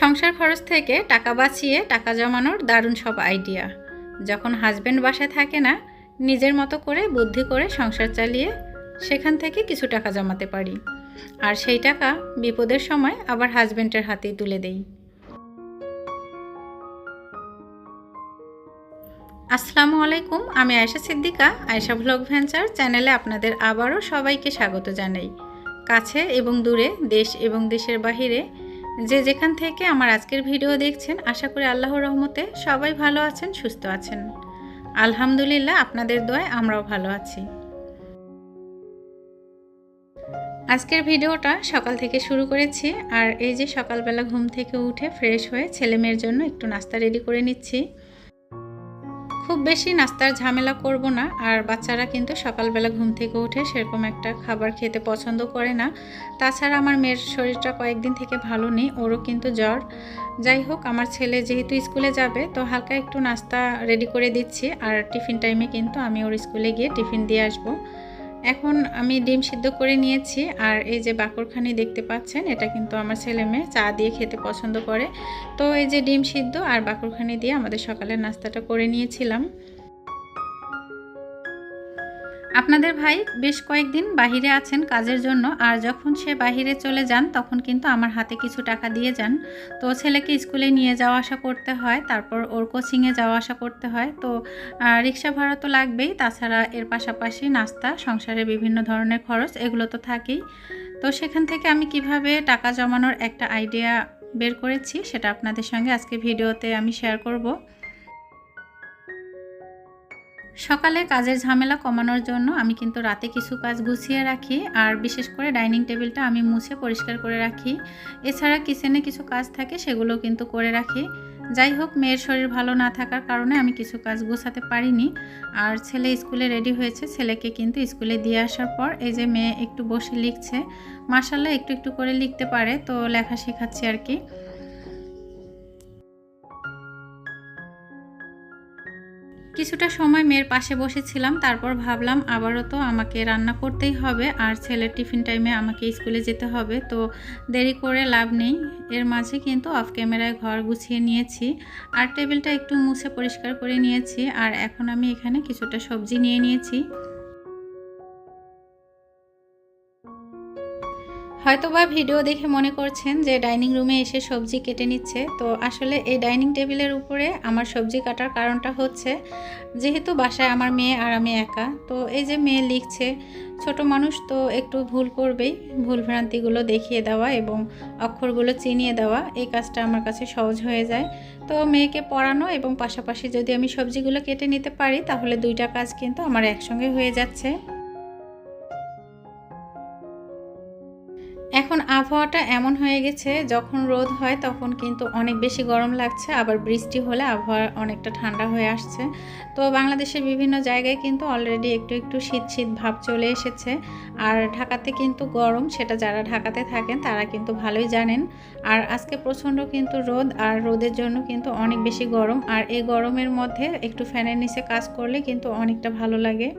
সংসার খরচ থেকে টাকা বাঁচিয়ে টাকা জমানোর দারুণ সব আইডিয়া। যখন হাজব্যান্ড বাসায় থাকে না, নিজের মতো করে বুদ্ধি করে সংসার চালিয়ে সেখান থেকে কিছু টাকা জমাতে পারি। আর সেই টাকা বিপদের সময় আবার হাজব্যান্ডের হাতেই তুলে দেই। আসসালামু আলাইকুম, আমি আয়েশা সিদ্দিকা, আয়েশা ভ্লগ ভেঞ্চার চ্যানেলে আপনাদের আবারও সবাইকে স্বাগত জানাই। কাছে এবং দূরে, দেশ এবং দেশের বাহিরে যে যেখান থেকে আমার আজকের ভিডিও দেখছেন, আশা করি আল্লাহর রহমতে সবাই ভালো আছেন, সুস্থ আছেন। আলহামদুলিল্লাহ, আপনাদের দোয়ায় আমরাও ভালো আছি। আজকের ভিডিওটা সকাল থেকে শুরু করেছি, আর এই যে সকালবেলা ঘুম থেকে উঠে ফ্রেশ হয়ে ছেলে মেয়ের জন্য একটু নাস্তা রেডি করে নিচ্ছি। খুব বেশি নাস্তার ঝামেলা করব না, আর বাচ্চারা কিন্তু সকালবেলা ঘুম থেকে উঠে সেরকম একটা খাবার খেতে পছন্দ করে না। তাছাড়া আমার মেয়ের শরীরটা কয়েকদিন থেকে ভালো নেই, ওরও কিন্তু জ্বর। যাই হোক, আমার ছেলে যেহেতু স্কুলে যাবে, তো হালকা একটু নাস্তা রেডি করে দিচ্ছি, আর টিফিন টাইমে কিন্তু আমি ওর স্কুলে গিয়ে টিফিন দিয়ে আসব। এখন আমি ডিম সিদ্ধ করে নিয়েছি আর এই যে বাকরখানি দেখতে পাচ্ছেন, এটা কিন্তু আমার ছেলে মেয়ে চা দিয়ে খেতে পছন্দ করে। তো এই যে ডিম সিদ্ধ আর বাকরখানি দিয়ে আমাদের সকালের নাস্তাটা করে নিয়েছিলাম। আপনাদের ভাই বেশ কয়েকদিন বাহিরে আছেন কাজের জন্য, আর যখন সে বাহিরে চলে যান, তখন কিন্তু আমার হাতে কিছু টাকা দিয়ে যান। তো ছেলেকে স্কুলে নিয়ে যাওয়া আসা করতে হয়, তারপর ওর কোচিংয়ে যাওয়া আসা করতে হয়। তো রিক্সা ভাড়া তো লাগবেই, তাছাড়া এর পাশাপাশি নাস্তা, সংসারে বিভিন্ন ধরনের খরচ, এগুলো তো থাকেই। তো সেখান থেকে আমি কীভাবে টাকা জমানোর একটা আইডিয়া বের করেছি, সেটা আপনাদের সঙ্গে আজকে ভিডিওতে আমি শেয়ার করব। সকালে কাজের ঝামেলা কমানোর জন্য আমি কিন্তু রাতে কিছু কাজ গুছিয়ে রাখি, আর বিশেষ করে ডাইনিং টেবিলটা আমি মুছে পরিষ্কার করে রাখি। এছাড়া কিচেনে কিছু কাজ থাকে সেগুলো কিন্তু করে রাখি। যাই হোক, মেয়ের শরীর ভালো না থাকার কারণে আমি কিছু কাজ গোছাতে পারিনি। আর ছেলে স্কুলে রেডি হয়েছে, ছেলেকে কিন্তু স্কুলে দিয়ে আসার পর এই যে মেয়ে একটু বসে লিখছে মার্শাল্লাহ একটু একটু করে লিখতে পারে, তো লেখা শেখাচ্ছি আর কি। কিছুটা সময় মেয়ের পাশে বসেছিলাম, তারপর ভাবলাম আবারও তো আমাকে রান্না করতেই হবে আর ছেলের টিফিন টাইমে আমাকে স্কুলে যেতে হবে, তো দেরি করে লাভ নেই। এর মাঝে কিন্তু অফ ক্যামেরায় ঘর গুছিয়ে নিয়েছি আর টেবিলটা একটু মুছে পরিষ্কার করে নিয়েছি, আর এখন আমি এখানে কিছুটা সবজি নিয়ে নিয়েছি। হয়তোবা ভিডিও দেখে মনে করছেন যে ডাইনিং রুমে এসে সবজি কেটে নিচ্ছে। তো আসলে এই ডাইনিং টেবিলের উপরে আমার সবজি কাটার কারণটা হচ্ছে, যেহেতু বাসায় আমার মেয়ে আর আমি একা, তো এই যে মেয়ে লিখছে, ছোট মানুষ তো একটু ভুল করবেই, ভুল ভ্রান্তিগুলো দেখিয়ে দেওয়া এবং অক্ষরগুলো চিনিয়ে দেওয়া, এই কাজটা আমার কাছে সহজ হয়ে যায়। তো মেয়েকে পড়ানো এবং পাশাপাশি যদি আমি সবজিগুলো কেটে নিতে পারি, তাহলে দুইটা কাজ কিন্তু আমার একসঙ্গে হয়ে যাচ্ছে। আবহাওয়াটা এমন হয়ে গেছে, যখন রোদ হয় তখন কিন্তু অনেক বেশি গরম লাগছে, আবার বৃষ্টি হলে আবহাওয়া অনেকটা ঠান্ডা হয়ে আসছে। তো বাংলাদেশের বিভিন্ন জায়গায় কিন্তু অলরেডি একটু একটু শীত শীত ভাব চলে এসেছে। আর ঢাকাতে কিন্তু গরম, সেটা যারা ঢাকাতে থাকেন তারা কিন্তু ভালোই জানেন। আর আজকে প্রচণ্ড কিন্তু রোদ, আর রোদের জন্য কিন্তু অনেক বেশি গরম। আর এই গরমের মধ্যে একটু ফ্যানের নিচে কাজ করলে কিন্তু অনেকটা ভালো লাগে।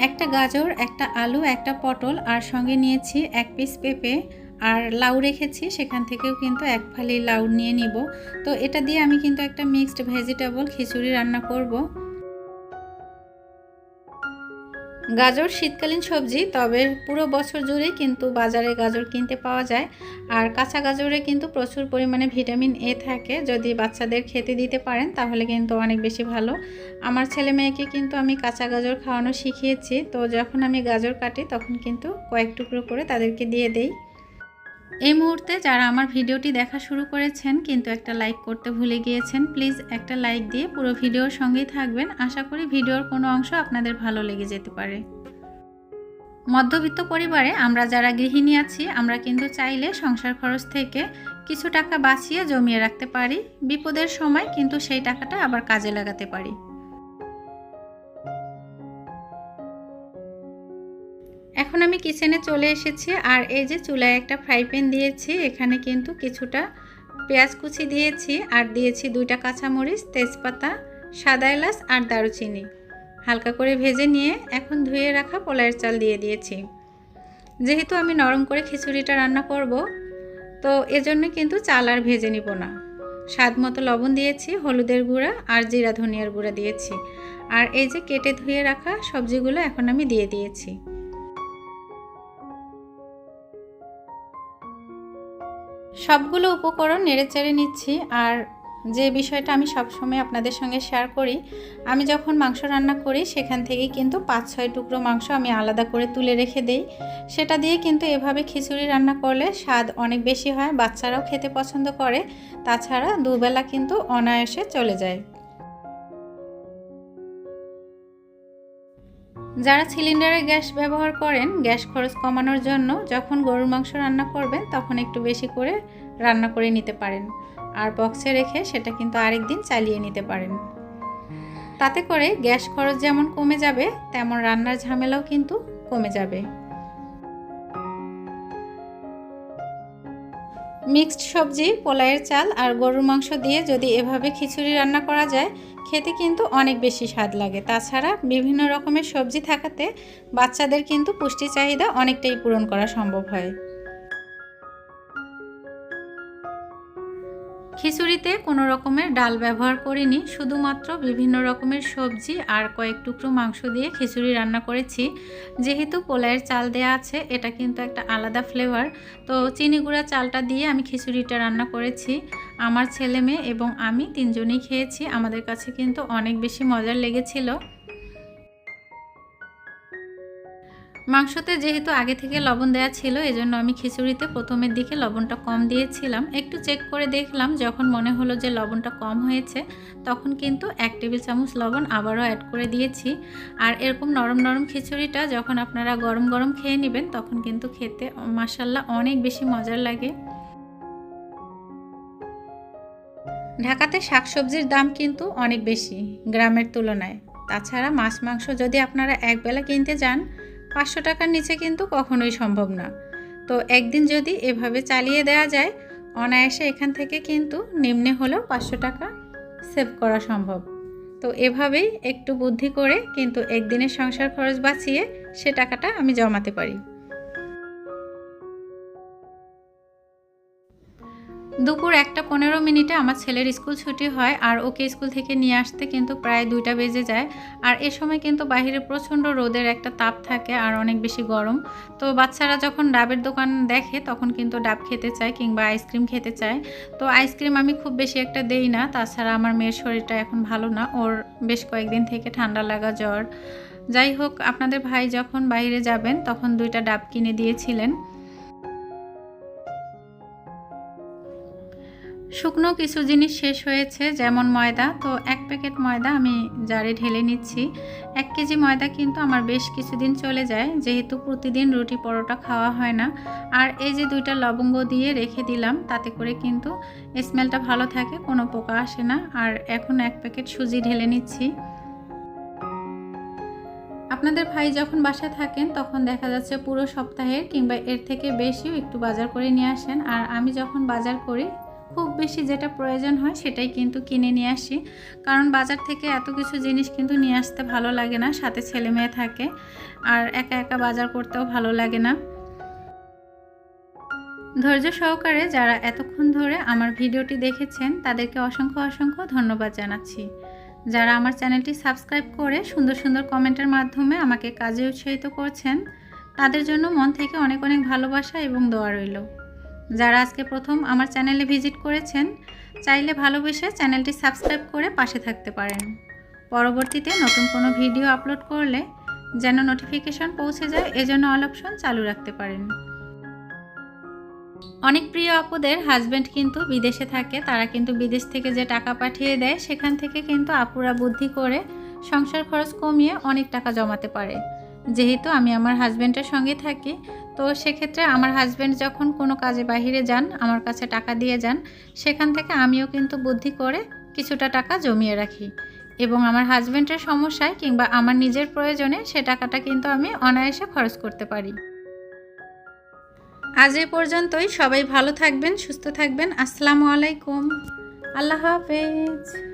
একটা গাজর, একটা আলু, একটা পটল আর সঙ্গে নিয়েছি এক পিস পেঁপে। আর লাউ রেখেছি, সেখান থেকেও কিন্তু এক ফালি লাউ নিয়ে নিব। তো এটা দিয়ে আমি কিন্তু একটা মিক্সড ভেজিটেবল খিচুড়ি রান্না করব। গাজর, শীতকালীন সবজি, তবে পুরো বছর জুড়ে কিন্তু বাজারে গাজর কিনতে পাওয়া যায়। আর কাঁচা গাজরে কিন্তু প্রচুর পরিমাণে ভিটামিন এ থাকে। যদি বাচ্চাদের খেতে দিতে পারেন, তাহলে কিন্তু অনেক বেশি ভালো। আমার ছেলে মেয়েকে কিন্তু আমি কাঁচা গাজর খাওয়ানো শিখিয়েছি। তো যখন আমি গাজর কাটি, তখন কিন্তু কয়েক টুকরো করে তাদেরকে দিয়ে দেই। এই মুহূর্তে যারা আমার ভিডিওটি দেখা শুরু করেছেন কিন্তু একটা লাইক করতে ভুলে গিয়েছেন, প্লিজ একটা লাইক দিয়ে পুরো ভিডিওর সঙ্গেই থাকবেন। আশা করি ভিডিওর কোনো অংশ আপনাদের ভালো লেগে যেতে পারে। মধ্যবিত্ত পরিবারে আমরা যারা গৃহিণী আছি, আমরা কিন্তু চাইলে সংসার খরচ থেকে কিছু টাকা বাঁচিয়ে জমিয়ে রাখতে পারি। বিপদের সময় কিন্তু সেই টাকাটা আবার কাজে লাগাতে পারি। এখন আমি কিচেনে চলে এসেছি আর এই যে চুলায় একটা ফ্রাই প্যান দিয়েছি, এখানে কিন্তু কিছুটা পেঁয়াজ কুচি দিয়েছি আর দিয়েছি দুইটা কাঁচামরিচ, তেজপাতা, সাদা এলাচ আর দারুচিনি। হালকা করে ভেজে নিয়ে এখন ধুয়ে রাখা পোলায়ের চাল দিয়ে দিয়েছি। যেহেতু আমি নরম করে খিচুড়িটা রান্না করব, তো এজন্য কিন্তু চাল আর ভেজে নিব না। স্বাদ মতো লবণ দিয়েছি, হলুদের গুঁড়া আর জিরা ধনিয়ার গুঁড়া দিয়েছি। আর এই যে কেটে ধুয়ে রাখা সবজিগুলো এখন আমি দিয়ে দিয়েছি। সবগুলো উপকরণ নেড়েচেড়ে নিচ্ছি আর যে বিষয়টা আমি সবসময় আপনাদের সঙ্গে শেয়ার করি, আমি যখন মাংস রান্না করি, সেখান থেকে কিন্তু পাঁচ ছয় টুকরো মাংস আমি আলাদা করে তুলে রেখে দেই। সেটা দিয়ে কিন্তু এভাবে খিচুড়ি রান্না করলে স্বাদ অনেক বেশি হয়, বাচ্চারাও খেতে পছন্দ করে। তাছাড়া দুবেলা কিন্তু অনায়াসে চলে যায়। যারা সিলিন্ডারে গ্যাস ব্যবহার করেন, গ্যাস খরচ কমানোর জন্য যখন গরুর মাংস রান্না করবেন, তখন একটু বেশি করে রান্না করে নিতে পারেন। আর বক্সে রেখে সেটা কিন্তু আরেক দিন চালিয়ে নিতে পারেন। তাতে করে গ্যাস খরচ যেমন কমে যাবে, তেমন রান্নার ঝামেলাও কিন্তু কমে যাবে। মিক্সড সবজি, পোলাইয়ের চাল আর গরুর মাংস দিয়ে যদি এভাবে খিচুড়ি রান্না করা যায়, খেতে কিন্তু অনেক বেশি স্বাদ লাগে। তাছাড়া বিভিন্ন রকমের সবজি থাকাতে বাচ্চাদের কিন্তু পুষ্টি চাহিদা অনেকটাই পূরণ করা সম্ভব হয়। খিচুড়িতে কোনো রকমের ডাল ব্যবহার করিনি, শুধুমাত্র বিভিন্ন রকমের সবজি আর কয়েক টুকরো মাংস দিয়ে খিচুড়ি রান্না করেছি। যেহেতু পোলায়ের চাল দেয়া আছে, এটা কিন্তু একটা আলাদা ফ্লেভার। তো চিনি গুঁড়া চালটা দিয়ে আমি খিচুড়িটা রান্না করেছি। আমার ছেলে মেয়ে এবং আমি তিনজনেই খেয়েছি। আমাদের কাছে কিন্তু অনেক বেশি মজার লেগেছিল। মাংসতে যেহেতু আগে থেকে লবণ দেওয়া ছিল, এজন্য আমি খিচুড়িতে প্রথমের দিকে লবণটা কম দিয়েছিলাম। একটু চেক করে দেখলাম, যখন মনে হলো যে লবণটা কম হয়েছে, তখন কিন্তু এক টেবিল চামচ লবণ আবারও অ্যাড করে দিয়েছি। আর এরকম নরম নরম খিচুড়িটা যখন আপনারা গরম গরম খেয়ে নেবেন, তখন কিন্তু খেতে মাসাল্লাহ অনেক বেশি মজার লাগে। ঢাকাতে শাকসবজির দাম কিন্তু অনেক বেশি গ্রামের তুলনায়। তাছাড়া মাছ মাংস যদি আপনারা একবেলা কিনতে যান পাঁচশো টাকার নিচে কিন্তু কখনোই সম্ভব না। তো একদিন যদি এভাবে চালিয়ে দেওয়া যায়, অনায়াসে এখান থেকে কিন্তু নিম্নে হলেও পাঁচশো টাকা সেভ করা সম্ভব। তো এভাবেই একটু বুদ্ধি করে কিন্তু একদিনের সংসার খরচ বাঁচিয়ে সে টাকাটা আমি জমাতে পারি। দুপুর একটা পনেরো মিনিটে আমার ছেলের স্কুল ছুটি হয় আর ওকে স্কুল থেকে নিয়ে আসতে কিন্তু প্রায় দুইটা বেজে যায়। আর এ সময় কিন্তু বাহিরে প্রচণ্ড রোদের একটা তাপ থাকে আর অনেক বেশি গরম। তো বাচ্চারা যখন ডাবের দোকান দেখে তখন কিন্তু ডাব খেতে চায় কিংবা আইসক্রিম খেতে চায়। তো আইসক্রিম আমি খুব বেশি একটা দেই না, তাছাড়া আমার মেয়ের শরীরটা এখন ভালো না, ওর বেশ কয়েকদিন থেকে ঠান্ডা লাগা জ্বর। যাই হোক, আপনাদের ভাই যখন বাইরে যাবেন তখন দুইটা ডাব কিনে দিয়েছিলেন। শুকনো কিছু জিনিস শেষ হয়েছে, যেমন ময়দা। তো এক প্যাকেট ময়দা আমি জারে ঢেলে নিচ্ছি। এক কেজি ময়দা কিন্তু আমার বেশ কিছুদিন চলে যায়, যেহেতু প্রতিদিন রুটি পরোটা খাওয়া হয় না। আর এই যে দুইটা লবঙ্গ দিয়ে রেখে দিলাম, তাতে করে কিন্তু স্মেলটা ভালো থাকে, কোনো পোকা আসে না। আর এখন এক প্যাকেট সুজি ঢেলে নিচ্ছি। আপনাদের ভাই যখন বাসায় থাকেন, তখন দেখা যাচ্ছে পুরো সপ্তাহের কিংবা এর থেকে বেশিও একটু বাজার করে নিয়ে আসেন। আর আমি যখন বাজার করি খুব বেশি যেটা প্রয়োজন হয় সেটাই কিন্তু কিনে নিয়ে আসি। কারণ বাজার থেকে এত কিছু জিনিস কিন্তু নিয়ে আসতে ভালো লাগে না, সাথে ছেলে মেয়ে থাকে, আর একা একা বাজার করতেও ভালো লাগে না। ধৈর্য সহকারে যারা এতক্ষণ ধরে আমার ভিডিওটি দেখেছেন, তাদেরকে অসংখ্য অসংখ্য ধন্যবাদ জানাচ্ছি। যারা আমার চ্যানেলটি সাবস্ক্রাইব করে সুন্দর সুন্দর কমেন্টের মাধ্যমে আমাকে কাজে উৎসাহিত করছেন, তাদের জন্য মন থেকে অনেক অনেক ভালোবাসা এবং দোয়া রইল। যারা আজকে প্রথম আমার চ্যানেলে ভিজিট করেছেন, চাইলে ভালোবেসে চ্যানেলটি সাবস্ক্রাইব করে পাশে থাকতে পারেন। পরবর্তীতে নতুন কোনো ভিডিও আপলোড করলে যেন নোটিফিকেশন পৌঁছে যায়, এজন্য অল অপশন চালু রাখতে পারেন। অনেক প্রিয় আপুদের হাজব্যান্ড কিন্তু বিদেশে থাকে, তারা কিন্তু বিদেশ থেকে যে টাকা পাঠিয়ে দেয়, সেখান থেকে কিন্তু আপুরা বুদ্ধি করে সংসার খরচ কমিয়ে অনেক টাকা জমাতে পারে। যেহেতু আমি আমার হাজব্যান্ডের সঙ্গে থাকি তো সেক্ষেত্রে আমার হাজব্যান্ড যখন কোনো কাজে বাহিরে যান, আমার কাছে টাকা দিয়ে যান, সেখান থেকে আমিও কিন্তু বুদ্ধি করে কিছুটা টাকা জমিয়ে রাখি। এবং আমার হাজব্যান্ডের সমস্যায় কিংবা আমার নিজের প্রয়োজনে সে টাকাটা কিন্তু আমি অনায়াসে খরচ করতে পারি। আজ এ পর্যন্তই। সবাই ভালো থাকবেন, সুস্থ থাকবেন। আসসালামু আলাইকুম। আল্লাহ হাফেজ।